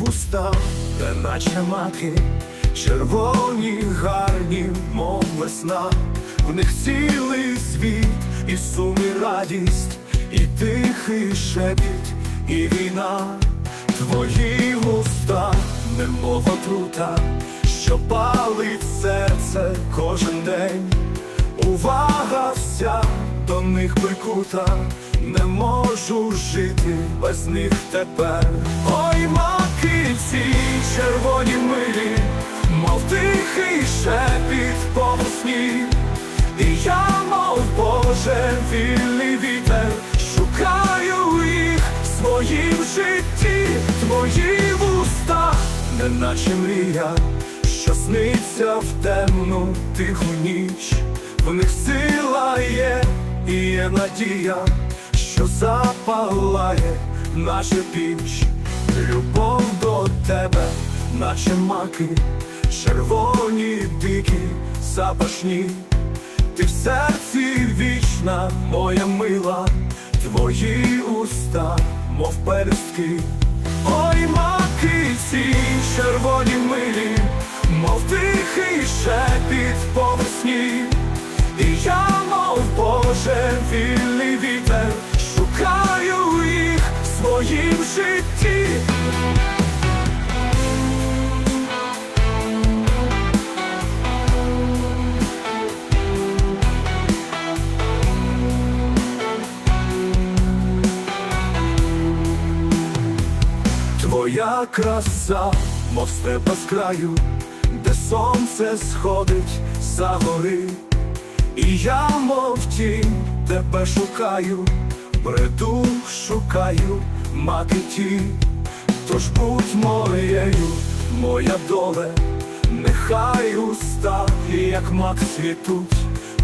уста, неначе маки, червоні, гарні, мов весна, в них цілий світ, і сум, і радість, і тихий шепіт, і війна, твої уста, немов отрута, що палить серце кожен день. Увага до них прикута, не можу жити без них тепер. Ой, маки ці червоні милі, мов тихий шепіт по весні. І я, мов Боже, вільний вітер, шукаю їх в своїм житті, твої вуста, неначе мрія, що сниться в темну тиху ніч. В них сила є є надія, що запалає наша піч, любов до тебе, наче маки, червоні, дикі, запашні. Ти в серці вічна, моя мила, твої уста, мов перестки. Ой, маки ці червоні милі, мов тихий шепіт мов Боже, вітер, шукаю їх в своїм житті. Твоя краса, мов степа з краю, де сонце сходить за гори. І я, мов тінь, тебе шукаю, бреду шукаю, мати ті, тож будь моєю, моя доле, нехай уста, як мак світуть,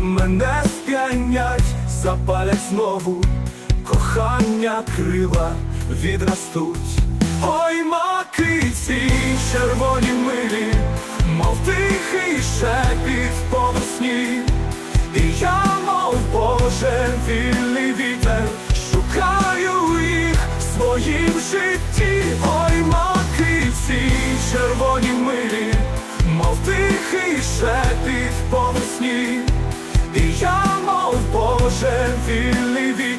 мене сп'янять, запалять знову, кохання крила відростуть. Ой, маки ці червоні милі, мов тихий шепіт по весні. І я, мов Боже, вільний вітер, шукаю їх в своїм житті. Ой, маки ці червоні милі, мов тихий шепіт по. І я, мов Боже, вільний вітер,